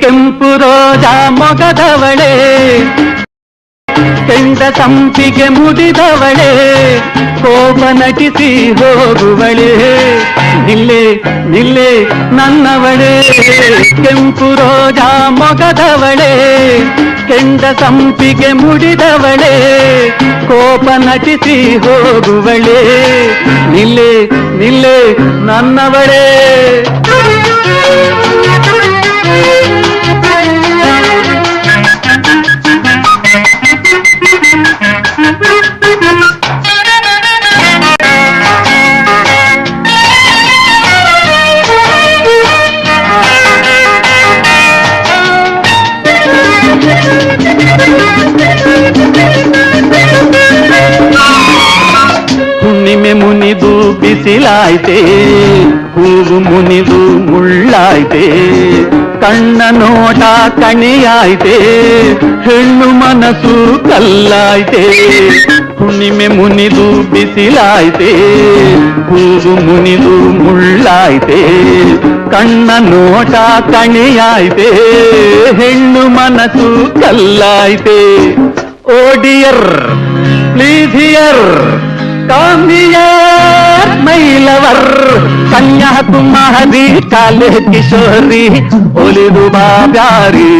ಕೆಂಪು ರೋಜಾ ಮೊಗದವಳೆ. ಕೆಂಡ ಸಂಪಿಗೆ ಮುಡಿದವಳೆ ಕೋಪ ನಟಿಸಿ ಹೋಗುವಳೆ. ನಿಲ್ಲೆ ನಿಲ್ಲೆ ನನ್ನವಳೆ. ಕೆಂಪು ರೋಜಾ ಮೊಗದವಳೆ. ಕೆಂಡ ಸಂಪಿಗೆ ಮುಡಿದವಳೆ. ಕೋಪ ನಟಿಸಿ ಹೋಗುವಳೆ. ನಿಲ್ಲೆ ನಿಲ್ಲೆ ನನ್ನವಳೇ. ಹುಣ್ಣಿಮೆ ಮುನಿದು ಬಿಸಿಲಾಯ್ತೆ ಹೂವು ಮುನಿದು ಮುಳ್ಳಾಯ್ತೆ ಕಣ್ಣ ನೋಟ ಕಣಿಯಾಯ್ತೆ ಹೆಣ್ಣು ಮನಸ್ಸು ಕಲ್ಲಾಯ್ತೆ ಹುಣ್ಣಿಮೆ ಮುನಿದು ಬಿಸಿಲಾಯ್ತೆ ಹೂವು ಮುನಿದು ಮುಳ್ಳಾಯ್ತೆ ಕಣ್ಣ ನೋಟ ಕಣಿಯಾಯ್ತೆ ಹೆಣ್ಣು ಮನಸ್ಸು ಕಲ್ಲಾಯ್ತೆ oh dear please here come here my lover Kanyakumari ಕಾಲೆ ಕಿಶೋರಿ ಒಲಿದು ಬಾಬ್ಯಾರಿ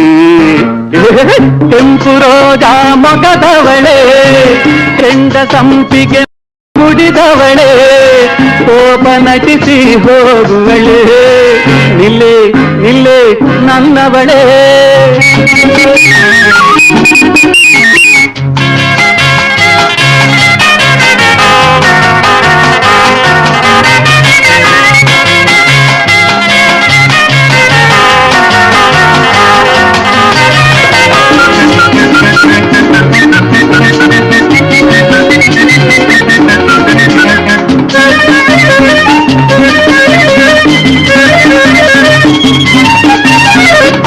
ಕೆಂಪು ರೋಜಾ ಮೊಗದವಳೆ ಕೆಂಡ ಸಂಪಿಗೆ ಮುಡಿದವಳೆ ಕೋಪ ನಟಿಸಿ ಹೋಗುವಳೆ நில்லு நில்லு நன்னவளே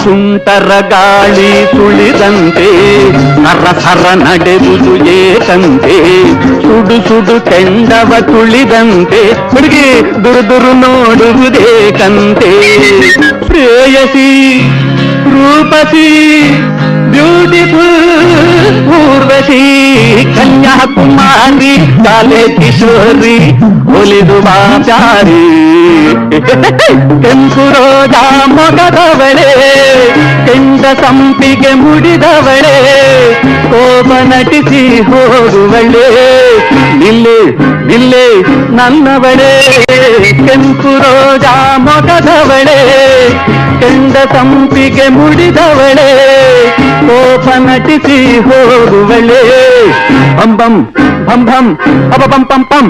ಸುಂಟರ ಗಾಳಿ ಸುಳಿದಂತೆ ಸರಸರ ನಡೆದುದು ಏಕಂತೆ ಸುಡು ಸುಡು ಕೆಂಡವ ತುಳಿದಂತೆ ಹುಡುಗಿ ದುರು ದುರು ನೋಡುವುದೇಕಂತೆ ಪ್ರೇಯಸಿ ರೂಪಸಿ ಬ್ಯೂಟಿಫುಲ್ ಊರ್ವಶಿ ಕನ್ಯಾಕುಮಾರಿ ಕಾಲೆ ಕಿಶೋರಿ ಒಲಿದು ಮಾಚಾರಿ ಕೆಂಪು ರೋಜಾ ಮೊಗದವಳೆ ಕೆಂಡ ಸಂಪಿಗೆ ಮುಡಿದವಳೆ ಕೋಪ ನಟಿಸಿ ಹೋಗುವಳೆ. ನಿಲ್ಲೆ ನನ್ನವಳೆ ಕೆಂಪು ರೋಜಾ ಮೊಗದವಳೆ ಕೆಂಡ ಸಂಪಿಗೆ ಮುಡಿದವಳೆ ಕೋಪ ನಟಿಸಿ ಹೋಗುವಳೆ ಬಂ ಬಂ ಭಂ ಭಂ ಅಪ ಪಂ ಪಂ ಪಂ